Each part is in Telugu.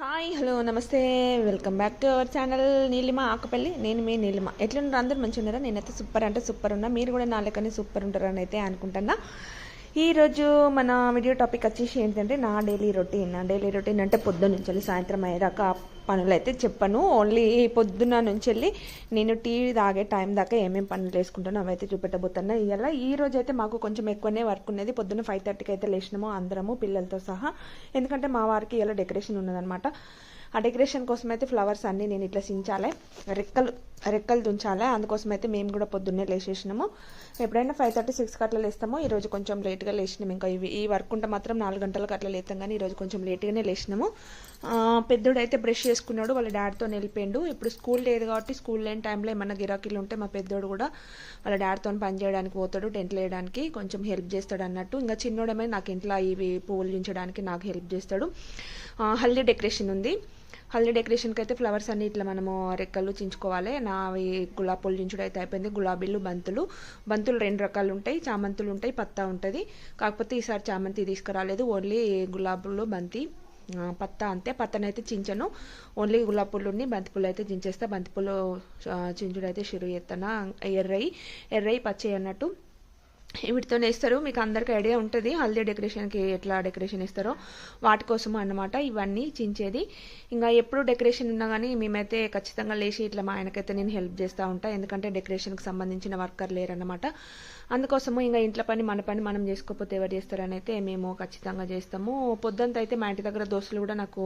హాయ్ హలో నమస్తే. Welcome back to our channel Neelima Akapalli నేను మీ నీలిమ ఎట్లున్నారు? అందరూ మంచిగా ఉన్నారా నేనైతే సూపర్ అంటే సూపర్ ఉన్నా. మీరు కూడా నా సూపర్ ఉంటారని అయితే అనుకుంటున్నా. ఈరోజు మన వీడియో టాపిక్ వచ్చేసి ఏంటంటే నా డైలీ రొటీన్ నా డైలీ రొటీన్ అంటే పొద్దున్న నుంచి సాయంత్రం అయ్యేదాకా పనులు అయితే చెప్పను. ఓన్లీ పొద్దున్న నుంచి వెళ్ళి నేను టీ తాగే టైం దాకా ఏమేమి పనులు వేసుకుంటానో అవైతే చూపెట్టబోతున్నా. ఇవాళ ఈ రోజు అయితే మాకు కొంచెం ఎక్కువనే వర్క్ ఉన్నది. పొద్దున్న ఫైవ్ థర్టీకి అయితే లేచినాము అందరము పిల్లలతో సహా. ఎందుకంటే మా వారికి ఇలా డెకరేషన్ ఉన్నదనమాట ఆ డెకరేషన్ కోసం అయితే ఫ్లవర్స్ అన్నీ నేను ఇట్లా సించాలి. రెక్కలు రెక్కలు దుంచాలి. అందుకోసం అయితే మేము కూడా పొద్దున్నే లేచేసినాము. ఎప్పుడైనా ఫైవ్ థర్టీ సిక్స్కి అట్లా లేస్తాము. ఈరోజు కొంచెం లేట్గా లేచినాము ఇంకా ఇవి ఈ వర్క్ ఉంటే మాత్రం నాలుగు గంటలకు అట్లా లేస్తాం. కానీ ఈరోజు కొంచెం లేట్గానే లేచినాము. పెద్దోడైతే బ్రష్ చేసుకున్నాడు వాళ్ళ డాడీతో వెళ్ళిపోయిండు. ఇప్పుడు స్కూల్ లేదు కాబట్టి స్కూల్ లేని టైంలో ఏమన్నా గిరాకీలు ఉంటే మా పెద్దోడు కూడా వాళ్ళ డాడీతో పని చేయడానికి పోతాడు టెంట్లు వేయడానికి కొంచెం హెల్ప్ చేస్తాడు అన్నట్టు. ఇంకా చిన్నోడమే నాకు ఇంట్లో ఇవి పువ్వులు దించడానికి నాకు హెల్ప్ చేస్తాడు. హల్దీ డెకరేషన్ ఉంది. హల్దీ డెకరేషన్కి అయితే ఫ్లవర్స్ అన్ని ఇట్లా మనము రెక్కలు చించుకోవాలి. నావి గులాబ్ పూలు చించుడు అయితే అయిపోయింది. గులాబీలు బంతులు. బంతులు రెండు రకాలు ఉంటాయి. చామంతులు ఉంటాయి పత్తా ఉంటుంది. కాకపోతే ఈసారి చామంతి తీసుకురాలేదు. ఓన్లీ గులాబీలు బంతి. పత్తా అంతే. పత్తనైతే చించను. ఓన్లీ గులాబీ పూలుని బంతిపూలు అయితే చించేస్తా. బంతిపూలు చించుడు అయితే షురు చేస్తాను ఎర్రయి ఎర్రయి పచ్చయి అన్నట్టు వీటితోనే వేస్తారు మీకు అందరికీ ఐడియా ఉంటుంది హల్దీ డెకరేషన్కి ఎట్లా డెకరేషన్ ఇస్తారో. వాటి కోసం అన్నమాట ఇవన్నీ చించేది. ఇంకా ఎప్పుడు డెకరేషన్ ఉన్నా కానీ మేమైతే ఖచ్చితంగా లేచి ఇట్లా మా ఆయనకైతే నేను హెల్ప్ చేస్తూ ఉంటా. ఎందుకంటే డెకరేషన్కి సంబంధించిన వర్కర్ లేరన్నమాట. అందుకోసము ఇంకా ఇంట్లో పని మన పని మనం చేసుకోకపోతే ఎవరు చేస్తారని అయితే మేము ఖచ్చితంగా చేస్తాము. పొద్దుంత అయితే మా ఇంటి దగ్గర దోస్తులు కూడా నాకు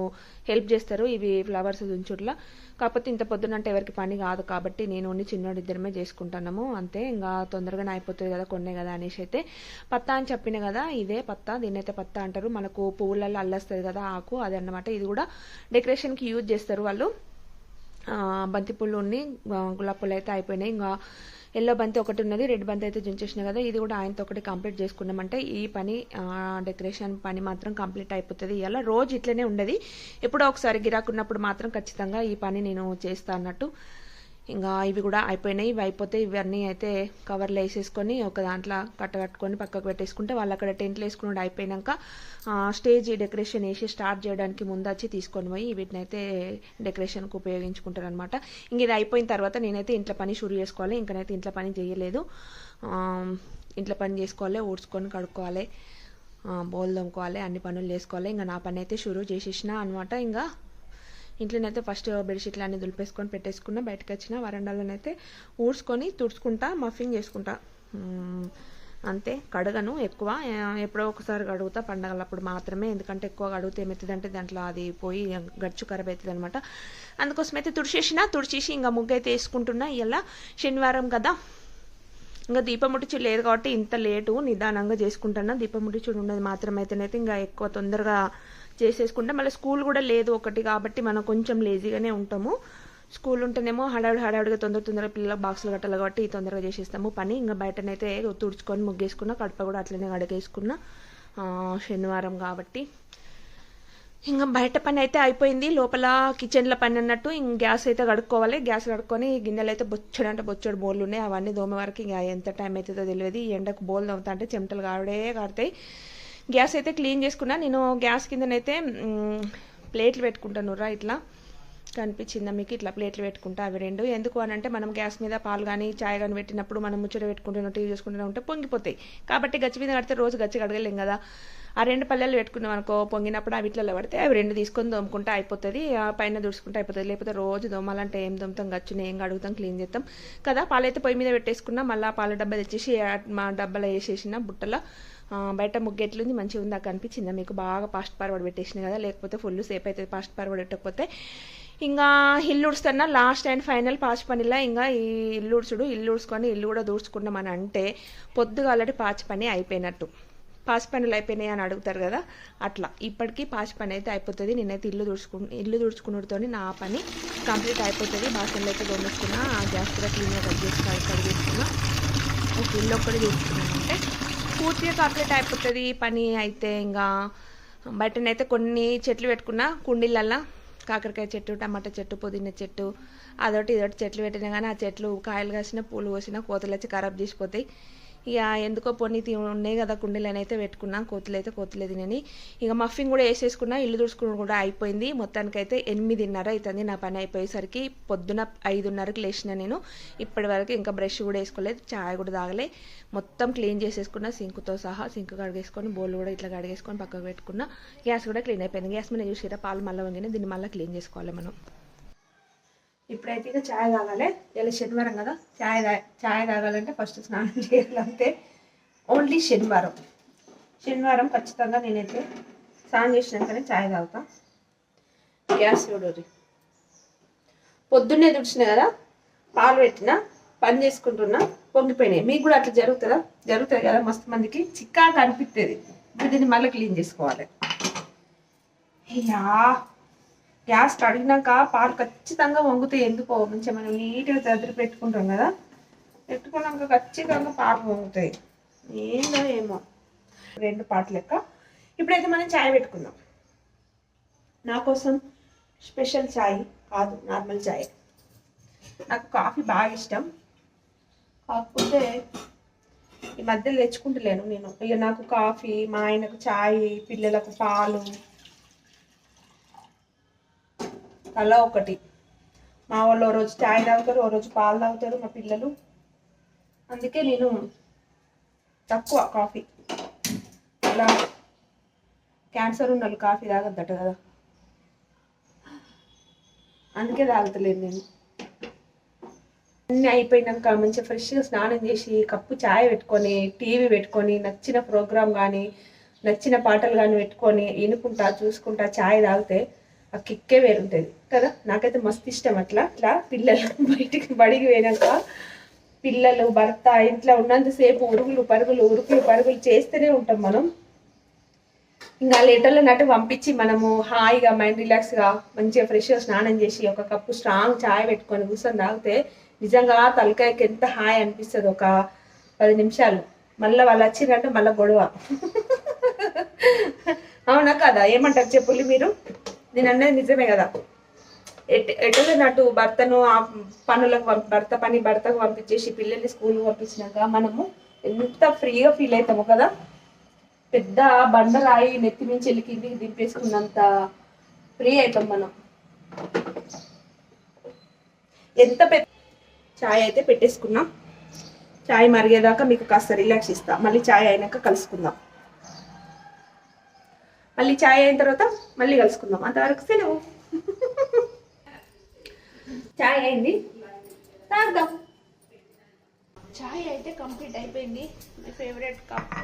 హెల్ప్ చేస్తారు. ఇవి ఫ్లవర్స్ ఉంచుట్లా కాకపోతే ఇంత పొద్దున అంటే ఎవరికి పని కాదు కాబట్టి నేను ఓన్లీ చిన్నోడు ఇద్దరమే చేసుకుంటున్నాము. అంతే ఇంకా తొందరగానే అయిపోతుంది కదా కొన్నే కదా అనేసి అయితే పత్తా అని చెప్పిన కదా ఇదే పత్తా దీన్నైతే పత్తా అంటారు. మనకు పువ్వులలో అల్లస్తుంది కదా ఆకు అది అన్నమాట ఇది కూడా డెకరేషన్కి యూజ్ చేస్తారు వాళ్ళు. బంతి పూలు ఉన్ని గులాబీ అయితే అయిపోయినాయి. ఇంకా ఎల్లో బంతి ఒకటి ఉన్నది రెడ్ బంతి అయితే దించేసిన కదా ఇది కూడా ఆయనతో ఒకటి కంప్లీట్ చేసుకున్నామంటే ఈ పని డెకరేషన్ పని మాత్రం కంప్లీట్ అయిపోతుంది. ఇలా రోజు ఇట్లనే ఉండదు. ఎప్పుడో ఒకసారి గిరాకున్నప్పుడు మాత్రం ఖచ్చితంగా ఈ పని నేను చేస్తా అన్నట్టు ఇంకా ఇవి కూడా అయిపోయినాయి. ఇవి అయిపోతే ఇవన్నీ అయితే కవర్లో వేసేసుకొని ఒక దాంట్లో కట్ట కట్టుకొని పక్కకు పెట్టేసుకుంటే వాళ్ళు అక్కడ టెంట్లు వేసుకుని అయిపోయినాక స్టేజ్ డెకరేషన్ వేసి స్టార్ట్ చేయడానికి ముందు వచ్చి తీసుకొని పోయి వీటిని అయితే డెకరేషన్కి ఉపయోగించుకుంటారు అనమాట ఇంక ఇది అయిపోయిన తర్వాత నేనైతే ఇంట్లో పని షురు చేసుకోవాలి. ఇంకనైతే ఇంట్లో పని చేయలేదు. ఇంట్లో పని చేసుకోవాలి. ఊడ్చుకొని కడుక్కోవాలి. బోల్ తోముకోవాలి. అన్ని పనులు చేసుకోవాలి. ఇంకా నా పని అయితే షురు చేసేసిన అనమాట ఇంకా ఇంట్లోనైతే ఫస్ట్ బెడ్షీట్లు అన్ని దులిపేసుకొని పెట్టేసుకున్నా. బయటకు వచ్చిన వరండాలోనైతే ఊడ్చుకొని తుడుచుకుంటా మఫింగ్ చేసుకుంటా. అంతే. కడగను ఎక్కువ. ఎప్పుడో ఒకసారి కడుగుతా పండగలప్పుడు మాత్రమే. ఎందుకంటే ఎక్కువ కడిగితే ఏమవుతుందంటే దాంట్లో అది పోయి గచ్చు ఖరాబ్ అవుతుంది అనమాట అందుకోసం అయితే తుడిచేసిన తుడిచేసి ఇంకా ముగ్గు అయితే వేసుకుంటున్నా. ఇలా శనివారం కదా. ఇంకా దీపం లేదు కాబట్టి ఇంత లేటు నిదానంగా చేసుకుంటున్నా దీపం ముట్టించుడు ఉన్నది మాత్రమైతేనైతే ఇంకా ఎక్కువ తొందరగా చేసేసుకుంటాం మళ్ళీ స్కూల్ కూడా లేదు ఒకటి కాబట్టి మనం కొంచెం లేజీగానే ఉంటాము. స్కూల్ ఉంటేనేమో హడావుడి హడావిడిగా తొందర తొందరగా పిల్లలకు బాక్సులు కట్టాలి కాబట్టి తొందరగా చేసేస్తాము. పని ఇంకా బయటనైతే తుడుచుకొని ముగ్గేసుకున్నా కడప కూడా అట్లనే అడగేసుకున్నా శనివారం కాబట్టి. ఇంకా బయట పని అయితే అయిపోయింది. లోపల కిచెన్లో పని అన్నట్టు ఇంక గ్యాస్ అయితే కడుక్కోవాలి. గ్యాస్ కడుక్కొని గిన్నెలు అయితే బొచ్చడు అంటే బొచ్చడు బోర్లు ఉన్నాయి. అవన్నీ దోమ వరకు ఇంకా ఎంత టైం అవుతుందో తెలియదు. ఈ ఎండకు బోల్ తోముతా అంటే చెమటలు కావడే కాడతాయి గ్యాస్ అయితే క్లీన్ చేసుకున్నా. నేను గ్యాస్ కిందనైతే ప్లేట్లు పెట్టుకుంటాను రా ఇట్లా. కనిపించిందా మీకు? ఇట్లా ప్లేట్లు పెట్టుకుంటా. అవి రెండు. ఎందుకు అని అంటే మనం గ్యాస్ మీద పాలు కానీ చాయ్ కానీ పెట్టినప్పుడు మనం ముచ్చట పెట్టుకుంటున్నా టీవీ చూసుకుంటూ ఉంటే పొంగిపోతాయి. కాబట్టి గచ్చి మీద కడితే రోజు గచ్చి కడగలేం కదా. ఆ రెండు పల్లెలు పెట్టుకున్నాం అనుకో పొంగినప్పుడు అవి ఇట్లలో పడితే అవి రెండు తీసుకొని దోముకుంటే అయిపోతుంది. ఆ పైన దుడుచుకుంటే అయిపోతుంది. లేకపోతే రోజు దోమాలంటే ఏం దోముతాం? గచ్చుని ఏం కడుగుతాం క్లీన్ చేస్తాం. కదా పాలైతే పొయ్యి మీద పెట్టేసుకున్నా మళ్ళీ పాల డబ్బా తెచ్చేసి మా డబ్బాలో వేసేసిన బుట్టలో. బయట ముగ్గు ఎట్లుంది మంచిగా ఉందా కనిపించిందా? మీకు బాగా పాస్ట్ ఫార్వర్డ్ పెట్టేసిన కదా లేకపోతే ఫుల్ సేఫ్ అవుతుంది పాస్ట్ ఫార్వర్డ్ పెట్టకపోతే. ఇంకా ఇల్లు ఉడుస్తున్నా లాస్ట్ అండ్ ఫైనల్ పాచి పనిలా ఇంకా ఈ ఇల్లు ఉడుచుడు ఇల్లు ఉడుచుకొని ఇల్లు కూడా దూడ్చుకున్నామని అంటే పొద్దుగాలటి పాచి పని అయిపోయినట్టు. పాచి పనులు అయిపోయినాయి అని అడుగుతారు కదా అట్లా. ఇప్పటికీ పాచి పని అయితే అయిపోతుంది. నేనైతే ఇల్లు తుడుచుకు ఇల్లు తుడుచుకున్నతో నా పని కంప్లీట్ అయిపోతుంది. బాసన్లు అయితే దొంగేసుకున్నా గ్యాస్ కూడా క్లీన్గా కట్ చేసి ఒక ఇల్లు ఒక్కటి తీసుకున్నాను అంటే పూర్తిగా కంప్లీట్ అయిపోతుంది. పని అయితే ఇంకా బయటనైతే కొన్ని చెట్లు పెట్టుకున్నా కుండీలల్లా కాకరకాయ చెట్టు టమాటా చెట్టు పుదీనా చెట్టు అదొకటి ఇదొకటి చెట్లు పెట్టినా కానీ ఆ చెట్లు కాయలు కాసిన పూలు కోసిన కోతలు వచ్చి ఖరాబ్ చేసిపోతాయి. ఇక ఎందుకో పొన్ని తీ- ఉన్నాయి కదా కుండీలు అయితే పెట్టుకున్నా కోతులు అయితే కోతులే తినని. ఇక మఫింగ్ కూడా వేసేసుకున్నా ఇల్లు తుడుచుకుని కూడా అయిపోయింది. మొత్తానికైతే ఎనిమిదిన్నర అవుతుంది నా పని అయిపోయేసరికి. పొద్దున ఐదున్నరకు లేచిన నేను. ఇప్పటి వరకు ఇంకా బ్రష్ కూడా వేసుకోలేదు చాయ్ కూడా తాగలే. మొత్తం క్లీన్ చేసేసుకున్న సింకుతో సహా సింక్ కడిగేసుకొని బోల్ కూడా ఇట్లా కడిగేసుకొని పక్కకు పెట్టుకున్నా. గ్యాస్ కూడా క్లీన్ అయిపోయింది. గ్యాస్ మీద చూసిరా పాలు మళ్ళీ వంగిన దీన్ని మళ్ళీ క్లీన్ చేసుకోవాలి మనం. ఇప్పుడైతే ఇక చాయ్ తాగాలి. ఇలా శనివారం కదా చాయ్ తా చాయ్ తాగాలంటే ఫస్ట్ స్నానం చేయాలంటే ఓన్లీ శనివారం. శనివారం ఖచ్చితంగా నేనైతే స్నానం చేసినాకనే చాయ్ తాగుతా. గ్యాస్ చూడరి పొద్దున్నే తుడిచిన కదా పాలు పెట్టిన పని చేసుకుంటున్నా పొంగిపోయినాయి మీకు కూడా అట్లా జరుగుతుందా? జరుగుతుంది కదా మస్తు మందికి చిక్కాగా అనిపిస్తుంది ఇప్పుడు దీన్ని మళ్ళీ క్లీన్ చేసుకోవాలి. అయ్యా! గ్యాస్ అడిగినాక పాలు ఖచ్చితంగా వంగుతాయి ఎందుకో మంచిగా మనం నీట్గా చదిరి పెట్టుకుంటాం కదా. పెట్టుకున్నాక ఖచ్చితంగా పాలు వంగుతాయి. ఏందో ఏమో. రెండు పాటలు లెక్క. ఇప్పుడైతే మనం చాయ్ పెట్టుకుందాం. నా కోసం స్పెషల్ చాయ్ కాదు నార్మల్ చాయ్. నాకు కాఫీ బాగా ఇష్టం. కాకపోతే ఈ మధ్యలో తెచ్చుకుంటలేను నేను. ఇక నాకు కాఫీ మా ఆయనకు చాయ్ పిల్లలకు పాలు అలా ఒకటి. మా వాళ్ళు ఓ రోజు చాయ్ తాగుతారు ఓ రోజు పాలు తాగుతారు మా పిల్లలు. అందుకే నేను తక్కువ కాఫీ. అలా క్యాన్సర్ ఉన్న వాళ్ళు కాఫీ తాగద్దట కదా. అందుకే తాగుతలేదు నేను. అన్నీ అయిపోయినాక మంచిగా ఫ్రెష్గా స్నానం చేసి కప్పు చాయ్ పెట్టుకొని టీవీ పెట్టుకొని నచ్చిన ప్రోగ్రామ్ కానీ నచ్చిన పాటలు కానీ పెట్టుకొని వినుకుంటా చూసుకుంటా చాయ్ తాగితే ఆ కిక్కే వేరుంటుంది కదా? నాకైతే మస్తు ఇష్టం అట్లా. అట్లా పిల్లలు బయటికి బడికి పోయినాక పిల్లలు భర్త ఇంట్లో ఉన్నంతసేపు ఉరుగులు పరుగులు ఉరుకులు పరుగులు చేస్తూనే ఉంటాం మనం. ఇంకా లేటర్లో నటు పంపించి మనము హాయిగా మైండ్ రిలాక్స్గా మంచిగా ఫ్రెష్గా స్నానం చేసి ఒక కప్పు స్ట్రాంగ్ చాయ్ పెట్టుకొని కూర్చొని తాగితే నిజంగా తలకాయకి ఎంత హాయ్ అనిపిస్తుంది ఒక పది నిమిషాలు. మళ్ళీ వాళ్ళు వచ్చిందంటే మళ్ళీ గొడవ. అవునా కదా? ఏమంటారు చెప్పులు మీరు? నేను అనేది నిజమే కదా. ఎట్ ఎటుగా నటు భర్తను ఆ పనులకు పంపి భర్త పని భర్తకు పంపించేసి పిల్లల్ని స్కూల్కి పంపించినాక మనము ఎంత ఫ్రీగా ఫీల్ అవుతాము కదా. పెద్ద బండరాయి నెత్తి నుంచి వెళ్ళి కిందికి దింపేసుకున్నంత ఫ్రీ అవుతాం మనం. ఎంత పెద్ద చాయ్ అయితే పెట్టేసుకున్నాం. చాయ్ మరిగేదాకా మీకు కాస్త రిలాక్స్ ఇస్తా. మళ్ళీ చాయ్ అయినాక కలుసుకుందాం. మళ్ళీ చాయ్ అయిన తర్వాత మళ్ళీ కలుసుకుందాం. అంతవరకు సెలవు. చాయ్ అయింది. తాగుదాం. చాయ్ అయితే కంప్లీట్ అయిపోయింది. My favourite cup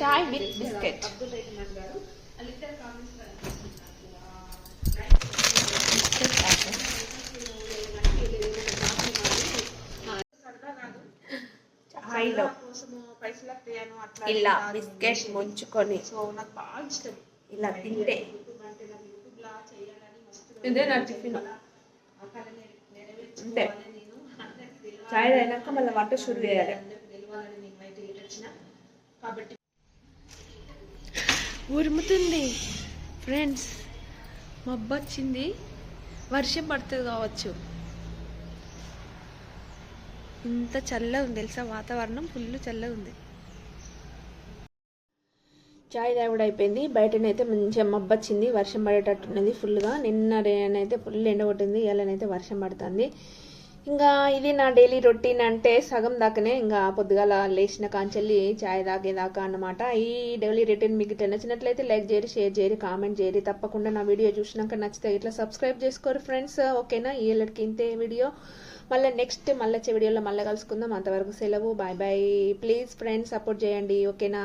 chai with biscuit చాయ్లో ఇలా బిస్కెట్ ముంచుకొని. ఇలా తింటే. ఇదే నా టిఫిన్. అంతే. చాయ్ అయినాక మళ్ళీ వంట షురు చేయాలి. ఉరుముతుంది. ఫ్రెండ్స్ మబ్బు వచ్చింది వర్షం పడుతుంది కావచ్చు. ఇంత చల్లగా ఉంది తెలుసా? వాతావరణం ఫుల్ చల్లగా ఉంది. చాయ్ తాగుడు అయిపోయింది. బయటనైతే మంచిగా మబ్బు వచ్చింది వర్షం పడేటట్టున్నది ఫుల్గా నిన్న అయితే ఫుల్ ఎండ కొట్టింది ఇవాళనైతే వర్షం పడుతుంది. ఇంకా ఇది నా డైలీ రొటీన్ అంటే సగం దాకానే ఇంకా పొద్దుగాల లేచిన కాంచెల్లి చాయ్ తాగేదాకా అన్నమాట. ఈ డైలీ రొటీన్ మీకు నచ్చినట్లయితే లైక్ చేయరు షేర్ చేయరు కామెంట్ చేయరు తప్పకుండా నా వీడియో చూసినాక నచ్చితే ఇట్లా సబ్స్క్రైబ్ చేసుకోరు ఫ్రెండ్స్ ఓకేనా? ఈ ఏళ్ళకి ఇంతే వీడియో మళ్ళీ నెక్స్ట్ మళ్ళీ వచ్చే వీడియోలో మళ్ళీ కలుసుకుందాం. అంతవరకు సెలవు. Bye bye please friends support చేయండి. ఓకేనా